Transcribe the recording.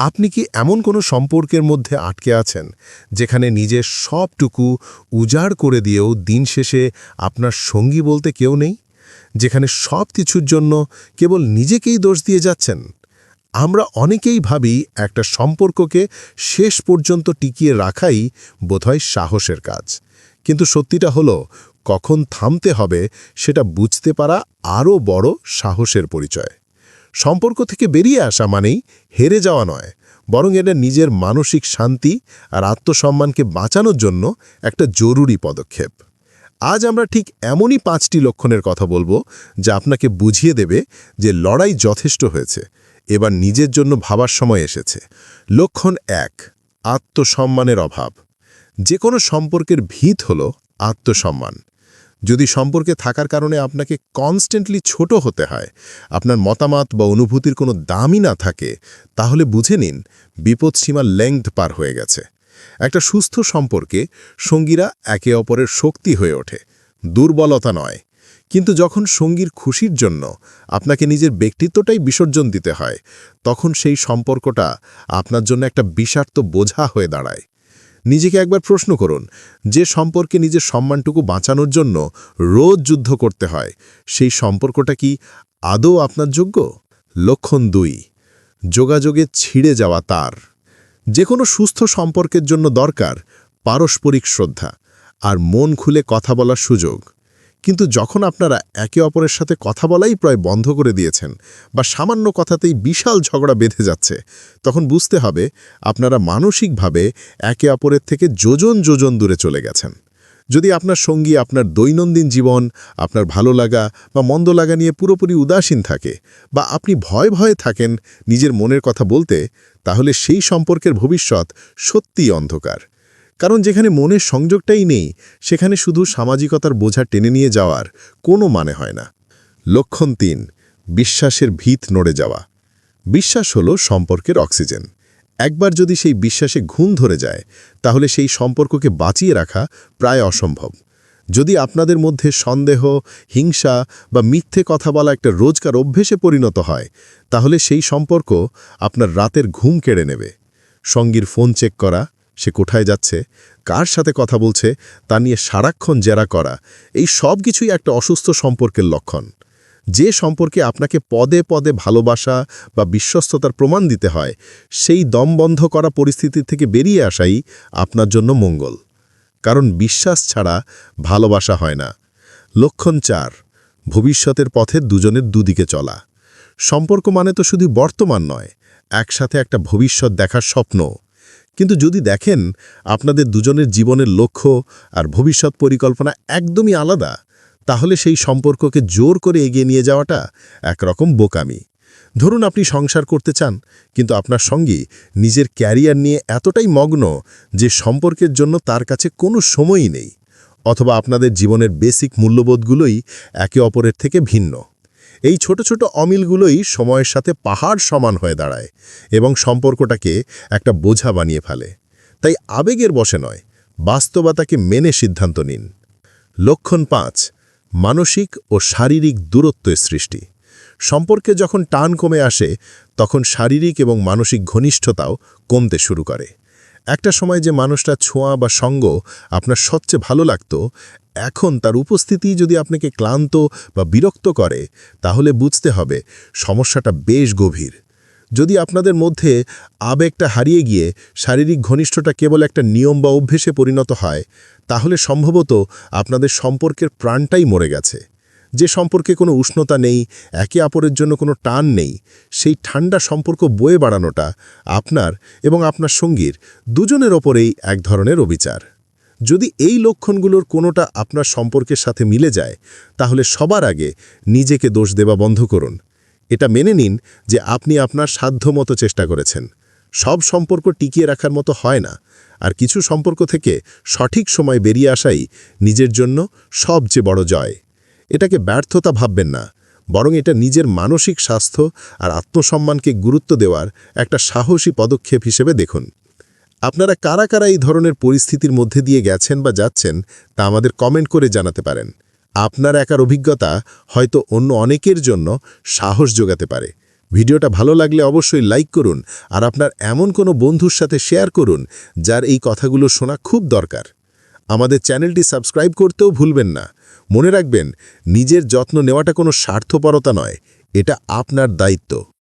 আপনি কি এমন কোনো সম্পর্কের মধ্যে আটকে আছেন, যেখানে নিজের সবটুকু উজাড় করে দিয়েও দিন শেষে আপনার সঙ্গী বলতে কেউ নেই? যেখানে সব কিছুর জন্য কেবল নিজেকেই দোষ দিয়ে যাচ্ছেন? আমরা অনেকেই ভাবি একটা সম্পর্ককে শেষ পর্যন্ত টিকিয়ে রাখাই বোধহয় সাহসের কাজ। কিন্তু সত্যিটা হলো, কখন থামতে হবে সেটা বুঝতে পারা আরও বড় সাহসের পরিচয়। সম্পর্ক থেকে বেরিয়ে আসা মানেই হেরে যাওয়া নয়, বরং এটা নিজের মানসিক শান্তি আর আত্মসম্মানকে বাঁচানোর জন্য একটা জরুরি পদক্ষেপ। আজ আমরা ঠিক এমনই পাঁচটি লক্ষণের কথা বলব যা আপনাকে বুঝিয়ে দেবে যে লড়াই যথেষ্ট হয়েছে, এবার নিজের জন্য ভাবার সময় এসেছে। লক্ষণ এক, আত্মসম্মানের অভাব। যে কোনো সম্পর্কের ভিত হল আত্মসম্মান। যদি সম্পর্কে থাকার কারণে আপনাকে কনস্ট্যান্টলি ছোট হতে হয়, আপনার মতামত বা অনুভূতির কোনো দামই না থাকে, তাহলে বুঝে নিন বিপদসীমার লেংথ পার হয়ে গেছে। একটা সুস্থ সম্পর্কে সঙ্গীরা একে অপরের শক্তি হয়ে ওঠে, দুর্বলতা নয়। কিন্তু যখন সঙ্গীর খুশির জন্য আপনাকে নিজের ব্যক্তিত্বটাই বিসর্জন দিতে হয়, তখন সেই সম্পর্কটা আপনার জন্য একটা বিষাক্ত বোঝা হয়ে দাঁড়ায়। নিজেকে একবার প্রশ্ন করুন, যে সম্পর্কে নিজের সম্মানটুকু বাঁচানোর জন্য রোজ যুদ্ধ করতে হয়, সেই সম্পর্কটা কি আদৌ আপনার যোগ্য? লক্ষণ দুই, যোগাযোগে ছিঁড়ে যাওয়া তার। যে কোনো সুস্থ সম্পর্কের জন্য দরকার পারস্পরিক শ্রদ্ধা আর মন খুলে কথা বলার সুযোগ। কিন্তু যখন আপনারা একে অপরের সাথে কথা বলাই প্রায় বন্ধ করে দিয়েছেন বা সামান্য কথাতেই বিশাল ঝগড়া বেঁধে যাচ্ছে, তখন বুঝতে হবে আপনারা মানসিকভাবে একে অপরের থেকে যোজন যোজন দূরে চলে গেছেন। যদি আপনার সঙ্গী আপনার দৈনন্দিন জীবন, আপনার ভালো লাগা বা মন্দ লাগা নিয়ে পুরোপুরি উদাসীন থাকে বা আপনি ভয় ভয়ে থাকেন নিজের মনের কথা বলতে, তাহলে সেই সম্পর্কের ভবিষ্যৎ সত্যিই অন্ধকার। কারণ যেখানে মনের সংযোগটাই নেই, সেখানে শুধু সামাজিকতার বোঝা টেনে নিয়ে যাওয়ার কোনো মানে হয় না। লক্ষণ তিন, বিশ্বাসের ভিত নড়ে যাওয়া। বিশ্বাস হলো সম্পর্কের অক্সিজেন। একবার যদি সেই বিশ্বাসে ঘুম ধরে যায়, তাহলে সেই সম্পর্ককে বাঁচিয়ে রাখা প্রায় অসম্ভব। যদি আপনাদের মধ্যে সন্দেহ, হিংসা বা মিথ্যে কথা বলা একটা রোজকার অভ্যেসে পরিণত হয়, তাহলে সেই সম্পর্ক আপনার রাতের ঘুম কেড়ে নেবে। সঙ্গীর ফোন চেক করা সে কোথায় যাচ্ছে, কার সাথে কথা বলছে, তা নিয়ে সারাক্ষণ জেরা করা, এই সব কিছুই একটা অসুস্থ সম্পর্কের লক্ষণ। যে সম্পর্কে আপনাকে পদে পদে ভালোবাসা বা বিশ্বস্ততার প্রমাণ দিতে হয়, সেই দম বন্ধ করা পরিস্থিতি থেকে বেরিয়ে আসাই আপনার জন্য মঙ্গল। কারণ বিশ্বাস ছাড়া ভালোবাসা হয় না। লক্ষণ চার, ভবিষ্যতের পথে দুজনের দুদিকে চলা। সম্পর্ক মানে তো শুধু বর্তমান নয়, একসাথে একটা ভবিষ্যৎ দেখার স্বপ্ন। কিন্তু যদি দেখেন, আপনাদের দুজনের জীবনের লক্ষ্য আর ভবিষ্যৎ পরিকল্পনা একদমই আলাদা, তাহলে সেই সম্পর্ককে জোর করে এগিয়ে নিয়ে যাওয়াটা একরকম বোকামি। ধরুন আপনি সংসার করতে চান, কিন্তু আপনার সঙ্গী নিজের ক্যারিয়ার নিয়ে এতটাই মগ্ন যে সম্পর্কের জন্য তার কাছে কোনো সময়ই নেই, অথবা আপনাদের জীবনের বেসিক মূল্যবোধগুলোই একে অপরের থেকে ভিন্ন। এই ছোট ছোট অমিলগুলোই সময়ের সাথে পাহাড় সমান হয়ে দাঁড়ায় এবং সম্পর্কটাকে একটা বোঝা বানিয়ে ফেলে। তাই আবেগের বসে নয়, বাস্তবতাকে মেনে সিদ্ধান্ত নিন। লক্ষণ পাঁচ, মানসিক ও শারীরিক দূরত্বের সৃষ্টি। সম্পর্কে যখন টান কমে আসে, তখন শারীরিক এবং মানসিক ঘনিষ্ঠতাও কমতে শুরু করে। একটা সময় যে মানুষটা ছোঁয়া বা সঙ্গ আপনার সবচেয়ে ভালো লাগত এখন তার উপস্থিতি যদি আপনাকে ক্লান্ত বা বিরক্ত করে, তাহলে বুঝতে হবে সমস্যাটা বেশ গভীর। যদি আপনাদের মধ্যে আবেগটা হারিয়ে গিয়ে শারীরিক ঘনিষ্ঠটা কেবল একটা নিয়ম বা অভ্যেসে পরিণত হয়, তাহলে সম্ভবত আপনাদের সম্পর্কের প্রাণটাই মরে গেছে। যে সম্পর্কে কোনো উষ্ণতা নেই, একে অপরের জন্য কোনো টান নেই, সেই ঠান্ডা সম্পর্ক বয়ে বাড়ানোটা আপনার এবং আপনার সঙ্গীর দুজনের ওপরেই এক ধরনের অবিচার। যদি এই লক্ষণগুলোর কোনোটা আপনার সম্পর্কের সাথে মিলে যায়, তাহলে সবার আগে নিজেকে দোষ দেওয়া বন্ধ করুন। এটা মেনে নিন যে আপনি আপনার সাধ্যমতো চেষ্টা করেছেন। সব সম্পর্ক টিকিয়ে রাখার মতো হয় না। আর কিছু সম্পর্ক থেকে সঠিক সময় বেরিয়ে আসাই নিজের জন্য সবচেয়ে বড় জয়। এটাকে ব্যর্থতা ভাববেন না। বরং এটা নিজের মানসিক স্বাস্থ্য আর আত্মসম্মানকে গুরুত্ব দেওয়ার একটা সাহসী পদক্ষেপ হিসেবে দেখুন। আপনারা কারা কারা এই ধরনের পরিস্থিতির মধ্যে দিয়ে গেছেন বা যাচ্ছেন, তা আমাদের কমেন্ট করে জানাতে পারেন। আপনার একার অভিজ্ঞতা হয়তো অন্য অনেকের জন্য সাহস যোগাতে পারে। ভিডিওটা ভালো লাগলে অবশ্যই লাইক করুন আর আপনার এমন কোনো বন্ধুর সাথে শেয়ার করুন যার এই কথাগুলো শোনা খুব দরকার। আমাদের চ্যানেলটি সাবস্ক্রাইব করতেও ভুলবেন না। মনে রাখবেন, নিজের যত্ন নেওয়াটা কোনো স্বার্থপরতা নয়, এটা আপনার দায়িত্ব।